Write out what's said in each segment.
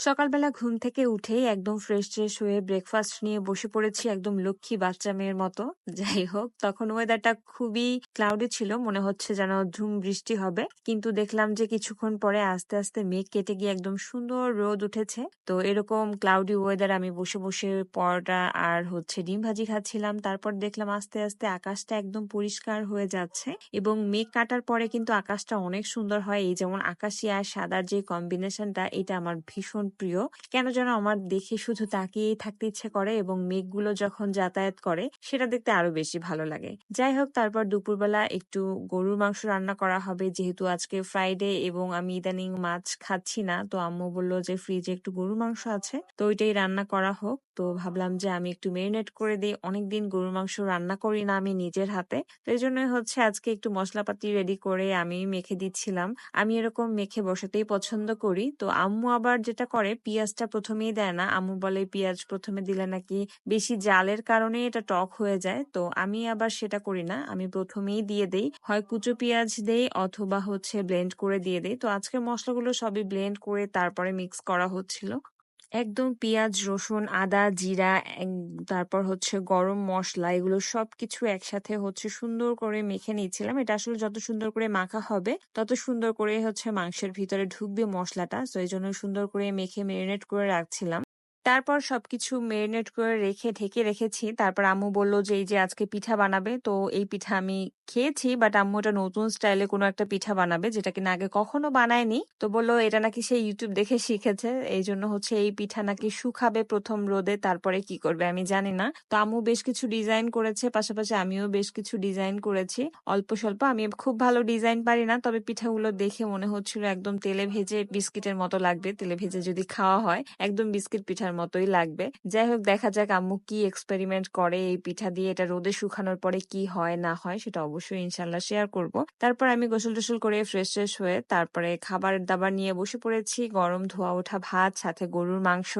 সকালবেলা ঘুম থেকে উঠেই একদম ফ্রেশ ট্রেশ হয়ে ব্রেকফাস্ট নিয়ে বসে পড়েছি একদম লক্ষ্মী বাচ্চা মেয়ের মতো। যাই হোক, তখন ওয়েদারটা খুবই ক্লাউডি ছিল, মনে হচ্ছে যেন ঝুম বৃষ্টি হবে। কিন্তু দেখলাম যে কিছুক্ষণ পরে আস্তে আস্তে মেঘ কেটে গিয়ে একদম সুন্দর রোদ উঠেছে। তো এরকম ক্লাউডি ওয়েদার আমি বসে বসে পরোটা আর হচ্ছে ডিম ভাজি খাচ্ছিলাম। তারপর দেখলাম আস্তে আস্তে আকাশটা একদম পরিষ্কার হয়ে যাচ্ছে এবং মেঘ কাটার পরে কিন্তু আকাশটা অনেক সুন্দর হয়। এই যেমন আকাশি আর সাদার যে কম্বিনেশনটা এটা আমার ভীষণ প্রিয়। কেন যেন আমার দেখে শুধু তাকিয়েই থাকতে ইচ্ছে করে এবং মেঘগুলো যখন যাতায়াত করে, সেটা দেখতে আরও বেশি ভালো লাগে। যাই হোক, তারপর দুপুরবেলা একটু গরুর মাংস রান্না করা হবে। যেহেতু আজকে ফ্রাইডে এবং আমি ইদানিং মাছ খাচ্ছি না, তো আম্মু বলল যে ফ্রিজে একটু গরুর মাংস আছে। তো ওইটাই রান্না করা হোক। তো ভাবলাম যে, আমি একটু মেরিনেট করে দিই। অনেকদিন গরুর মাংস রান্না করি না আমি নিজের হাতে। তো এই জন্যই হচ্ছে আজকে একটু মশলাপাতি রেডি করে আমি মেখে দিচ্ছিলাম। আমি এরকম মেখে বসাতেই পছন্দ করি। তো আম্মু আবার যেটা করে পেঁয়াজটা প্রথমেই দেয় না। আম্মু বলে, পেঁয়াজ প্রথমে দিলে নাকি বেশি জালের কারণে এটা টক হয়ে যায়? তো আমি আবার সেটা করি না। আমি প্রথমেই দিয়ে দেই। হয় কুচো পেঁয়াজ দেই অথবা হচ্ছে ব্লেন্ড করে দিয়ে দেই। তো আজকে মশলাগুলো সবই ব্লেন্ড করে তারপরে মিক্স করা হচ্ছিল। একদম পেঁয়াজ, রসুন, আদা, জিরা তারপর হচ্ছে গরম মশলা, এগুলো সবকিছু একসাথে হচ্ছে সুন্দর করে মেখে নিয়েছিলাম এটা আসলে যত সুন্দর করে মাখা হবে, তত সুন্দর করে হচ্ছে মাংসের ভিতরে ঢুকবে মশলাটা। তো এই জন্য সুন্দর করে মেখে মেরিনেট করে রাখছিলাম। তারপর সবকিছু মেরিনেট করে রেখে, ঢেকে রেখেছি। তারপর আম্মু বলল যে, এই যে আজকে পিঠা বানাবে। তো এই পিঠা আমি খেয়েছি বাট আম্মু এটা নতুন স্টাইলে কোনো একটা পিঠা বানাবে, যেটা কিনা আগে কখনো বানায়নি। তো বলল, এটা নাকি সে ইউটিউব দেখে শিখেছে। এই জন্য হচ্ছে এই পিঠা নাকি শুকাবে প্রথম রোদে, তারপরে কি করবে আমি জানি না। তো আম্মু বেশ কিছু ডিজাইন করেছে, পাশাপাশি আমিও বেশ কিছু ডিজাইন করেছি। অল্প স্বল্প, আমি খুব ভালো ডিজাইন পারি না, তবে পিঠাগুলো দেখে মনে হচ্ছিল একদম তেলে ভেজে বিস্কিটের মতো লাগবে। তেলে ভেজে যদি খাওয়া হয়, একদম বিস্কিট পিঠার মতোই লাগবে। যাই হোক, দেখা যাক আম্মু কি এক্সপেরিমেন্ট করে এই পিঠা দিয়ে এটা রোদে শুকানোর পরে কি হয়, না হয়, সেটা অবশ্যই ইনশাল্লাহ শেয়ার করব। তারপর আমি গোসল টোসল করে ফ্রেশ ফ্রেশ হয়ে তারপরে খাবার দাবার নিয়ে বসে পড়েছি, গরম ধোয়া ওঠা ভাত, সাথে গরুর মাংস।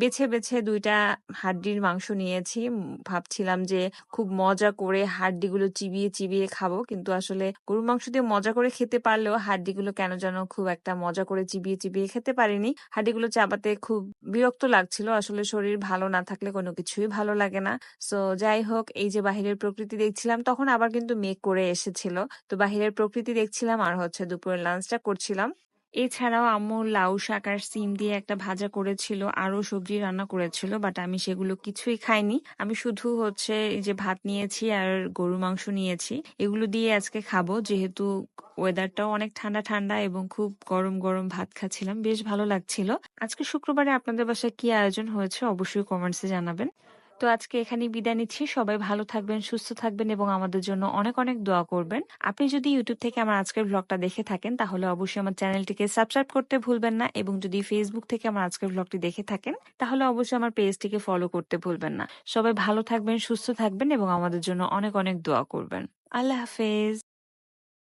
বেছে বেছে দুইটা হাড্ডির মাংস নিয়েছি। ভাবছিলাম যে খুব মজা করে হাড্ডিগুলো চিবিয়ে চিবিয়ে খাব, কিন্তু আসলে গরুর মাংস দিয়ে মজা করে খেতে পারলেও হাড্ডিগুলো কেন যেন খুব একটা মজা করে চিবিয়ে চিবিয়ে খেতে পারিনি। হাড্ডিগুলো চাবাতে খুব বিরক্ত লাগছিল আসলে শরীর ভালো না থাকলে কোনো কিছুই ভালো লাগে না। সো যাই হোক, এই যে বাহিরের প্রকৃতি দেখছিলাম, তখন আবার কিন্তু মেঘ করে এসেছিল। তো বাহিরের প্রকৃতি দেখছিলাম আর হচ্ছে দুপুরের লাঞ্চটা করছিলাম। এছাড়াও আম্মু লাউ শাক আর সিম দিয়ে একটা ভাজা করেছিল আরও সবজি রান্না করেছিল বাট আমি সেগুলো কিছুই খাইনি। আমি শুধু হচ্ছে যে ভাত নিয়েছি আর গরু মাংস নিয়েছি, এগুলো দিয়ে আজকে খাব। যেহেতু ওয়েদারটাও অনেক ঠান্ডা ঠান্ডা এবং খুব গরম গরম ভাত খাচ্ছিলাম, বেশ ভালো লাগছিল। আজকে শুক্রবারে আপনাদের বাসায় কি আয়োজন হয়েছে অবশ্যই কমেন্টসে জানাবেন। তো আজকে এখানে বিদায় নিচ্ছি। সবাই ভালো থাকবেন, সুস্থ থাকবেন এবং আমাদের জন্য অনেক অনেক দোয়া করবেন। আপনি যদি ইউটিউব থেকে আমার আজকের ব্লগটা দেখে থাকেন, তাহলে অবশ্যই আমার চ্যানেলটিকে সাবস্ক্রাইব করতে ভুলবেন না এবং যদি ফেসবুক থেকে আমার আজকের ব্লগটি দেখে থাকেন, তাহলে অবশ্যই আমার পেজটিকে ফলো করতে ভুলবেন না। সবাই ভালো থাকবেন, সুস্থ থাকবেন এবং আমাদের জন্য অনেক অনেক দোয়া করবেন। আল্লাহ হাফেজ।